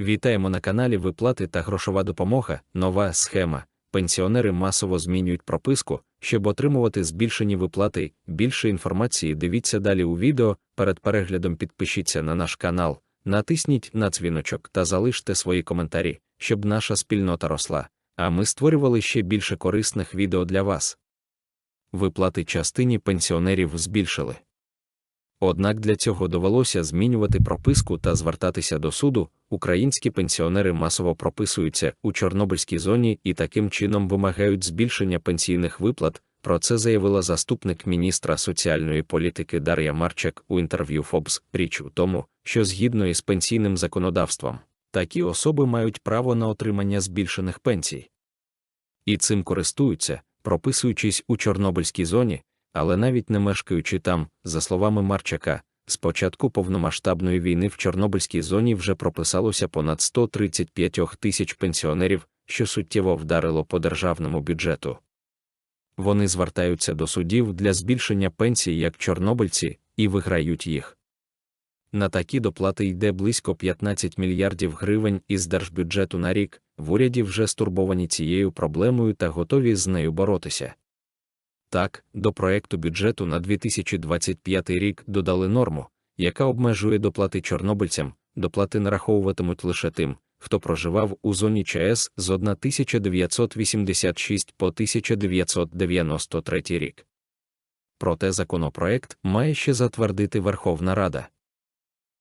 Вітаємо на каналі Виплати та грошова допомога. Нова схема. Пенсіонери масово змінюють прописку, щоб отримувати збільшені виплати. Більше інформації дивіться далі у відео. Перед переглядом підпишіться на наш канал, натисніть на дзвіночок та залиште свої коментарі, щоб наша спільнота росла. А ми створювали ще більше корисних відео для вас. Виплати частині пенсіонерів збільшили. Однак для цього довелося змінювати прописку та звертатися до суду. Українські пенсіонери масово прописуються у Чорнобильській зоні і таким чином вимагають збільшення пенсійних виплат. Про це заявила заступник міністра соціальної політики Дар'я Марчак у інтерв'ю Фобс. Річ у тому, що згідно із пенсійним законодавством, такі особи мають право на отримання збільшених пенсій. І цим користуються, прописуючись у Чорнобильській зоні, але навіть не мешкаючи там, за словами Марчака, з початку повномасштабної війни в Чорнобильській зоні вже прописалося понад 135 тисяч пенсіонерів, що суттєво вдарило по державному бюджету. Вони звертаються до судів для збільшення пенсій як чорнобильці і виграють їх. На такі доплати йде близько 15 мільярдів гривень із держбюджету на рік. В уряді вже стурбовані цією проблемою та готові з нею боротися. Так, до проекту бюджету на 2025 рік додали норму, яка обмежує доплати чорнобильцям, доплати нараховуватимуть лише тим, хто проживав у зоні ЧАЕС з 1986 по 1993 рік. Проте законопроект має ще затвердити Верховна Рада.